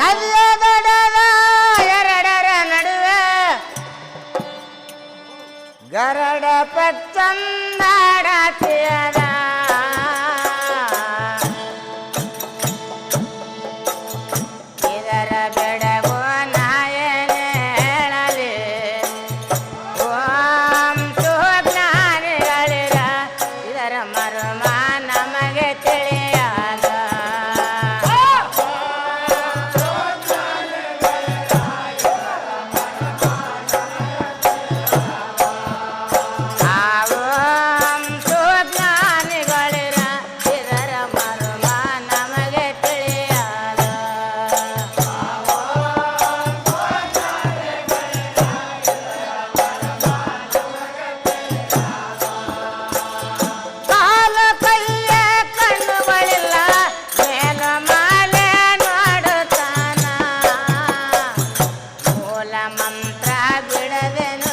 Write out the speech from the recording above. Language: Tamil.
நல்ல நடுவே. கரட பச்சம் ಮಂತ್ರ ಬಿಡವೆನು.